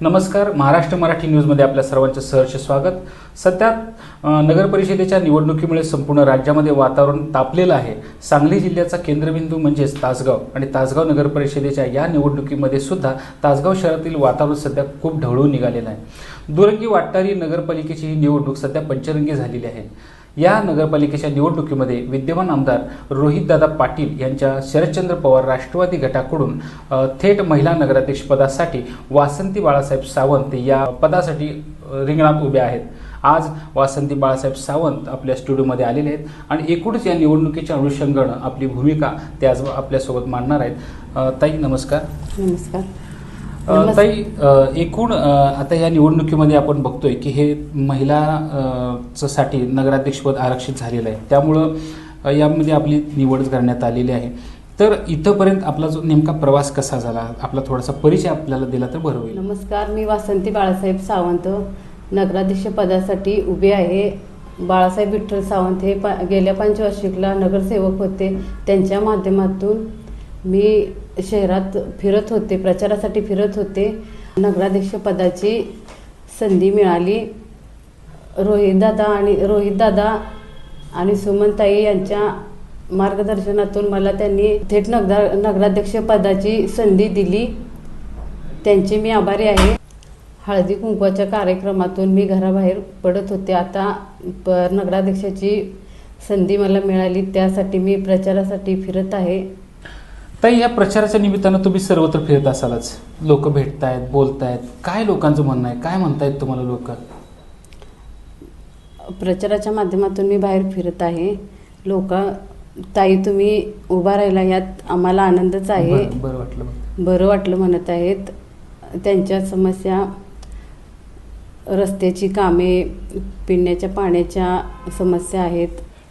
नमस्कार. महाराष्ट्र मराठी न्यूजमध्ये आपल्या सर्वांचं सहर्ष स्वागत. सध्या नगरपरिषदेच्या निवडणुकीमुळे संपूर्ण राज्यामध्ये वातावरण तापलेलं आहे. सांगली जिल्ह्याचा केंद्रबिंदू म्हणजेच तासगाव आणि तासगाव नगरपरिषदेच्या या निवडणुकीमध्ये सुद्धा तासगाव शहरातील वातावरण सध्या खूप ढवळून निघालेलं आहे. दुरंगी वाटणारी नगरपालिकेची ही निवडणूक सध्या पंचरंगी झालेली आहे. या नगरपालिकेच्या निवडणुकीमध्ये विद्यमान आमदार रोहितदादा पाटील यांच्या शरदचंद्र पवार राष्ट्रवादी गटाकडून थेट महिला नगराध्यक्ष पदासाठी वासंती बाळासाहेब सावंत या पदासाठी रिंगणात उभे आहेत. आज वासंती बाळासाहेब सावंत आपल्या स्टुडिओमध्ये आलेले आहेत आणि एकूणच या निवडणुकीच्या अनुषंगानं आपली भूमिका ते आज आपल्यासोबत मांडणार आहेत. ताई नमस्कार. नमस्कार. ताई एकूण आता या निवडणुकीमध्ये आपण बघतोय की हे महिला साठी नगराध्यक्षपद आरक्षित झालेलं आहे. त्यामुळं यामध्ये आपली निवड करण्यात आलेली आहे. तर इथंपर्यंत आपला जो नेमका प्रवास कसा झाला आपला थोडासा परिचय आपल्याला दिला तर बरं होईल. नमस्कार मी वासंती बाळासाहेब सावंत नगराध्यक्ष पदासाठी उभे आहे. बाळासाहेब विठ्ठल सावंत हे पा गेल्या पंचवार्षिकला नगरसेवक होते. त्यांच्या माध्यमातून मी शहरात फिरत होते प्रचारासाठी फिरत होते. नगराध्यक्ष पदाची संधी मिळाली. रोहितदादा आणि रोहितदादा आणि सुमनताई यांच्या मार्गदर्शनातून मला त्यांनी थेट नगरा नगराध्यक्ष पदाची संधी दिली. त्यांचे मी आभारी आहे. हळदी कुंकवाच्या कार्यक्रमातून मी घराबाहेर पडत होते. आता प नगराध्यक्षाची संधी मला मिळाली. त्यासाठी मी प्रचारासाठी फिरत आहे. ताई या प्रचाराच्या निमित्तानं तुम्ही सर्वत्र फिरत असालच. लोक भेटतायत बोलतायत. काय लोकांचं म्हणणं आहे? काय म्हणतायत तुम्हाला लोक? प्रचाराच्या माध्यमातून मी बाहेर फिरत आहे. लोक ताई तुम्ही उभा राहिला यात आम्हाला आनंदच आहे. बरं बरं वाटलं बरं. बरं वाटलं म्हणत आहेत. त्यांच्या समस्या रस्त्याची कामे पिण्याच्या पाण्याच्या समस्या आहेत.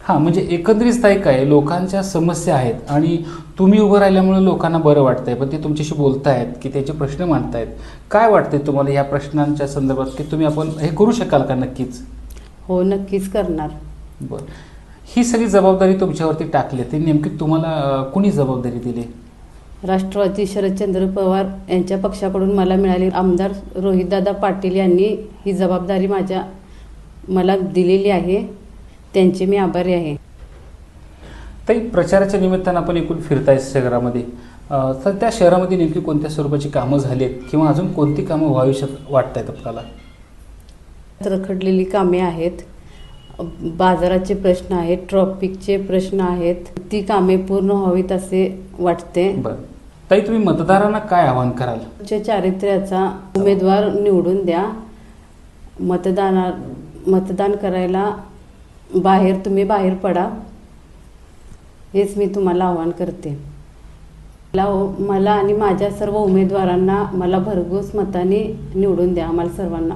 हां म्हणजे एकंदरीत ताई काय लोकांच्या समस्या आहेत आणि तुम्ही उभं राहिल्यामुळे लोकांना बरं वाटतंय पण ते तुमच्याशी बोलतायत की त्याचे प्रश्न मांडतायत. काय वाटतंय तुम्हाला या प्रश्नांच्या संदर्भात की तुम्ही आपण हे करू शकाल का नक्कीच? हो नक्कीच करणार. बरं. ही सगळी जबाबदारी तुमच्यावरती टाकली ती नेमकी तुम्हाला अं, कुणी जबाबदारी दिली? राष्ट्रवादी शरदचंद्र पवार यांच्या पक्षाकडून मला मिळाली. आमदार रोहितदादा पाटील यांनी ही जबाबदारी माझ्या मला दिलेली आहे. त्यांचे मी आभारी आहे. ताई प्रचाराच्या निमित्तानं आपण एकूण फिरताय शहरामध्ये. तर त्या शहरामध्ये नेमकी कोणत्या स्वरूपाची कामं झाली आहेत किंवा अजून कोणती कामं व्हावीशी वाटत आहेत आपल्याला? रखडलेली कामे आहेत. बाजाराचे प्रश्न आहेत ट्रॉफिकचे प्रश्न आहेत. ती कामे पूर्ण व्हावीत असे वाटते. बरं. ताई तुम्ही मतदारांना काय आवाहन कराल? उच्च चारित्र्याचा उमेदवार निवडून द्या. मतदाना मतदान करायला बाहेर तुम्ही बाहेर पडा. हेच मी तुम्हाला आवाहन करते. मला मला आणि माझ्या सर्व उमेदवारांना मला भरघोस मताने निवडून द्या आम्हाला सर्वांना.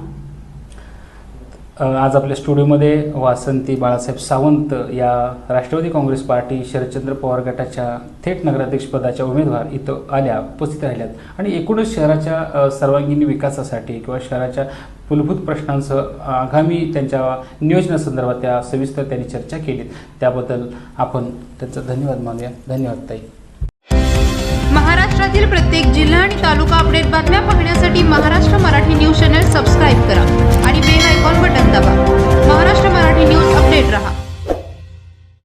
आज आपल्या स्टुडिओमध्ये वासंती बाळासाहेब सावंत या राष्ट्रवादी काँग्रेस पार्टी शरदचंद्र पवार गटाच्या थेट नगराध्यक्षपदाच्या उमेदवार इथं आल्या उपस्थित राहिल्यात. आणि एकूणच शहराच्या सर्वांगीण विकासासाठी किंवा शहराच्या मूलभूत प्रश्नांसह आगामी त्यांच्या नियोजनासंदर्भात त्या सविस्तर त्यांनी चर्चा केली त्याबद्दल आपण त्यांचा धन्यवाद मानूया. धन्यवाद ताई. महाराष्ट्रातील प्रत्येक जिल्हा आणि तालुका अपडेट बातम्या पाहण्यासाठी महाराष्ट्र मराठी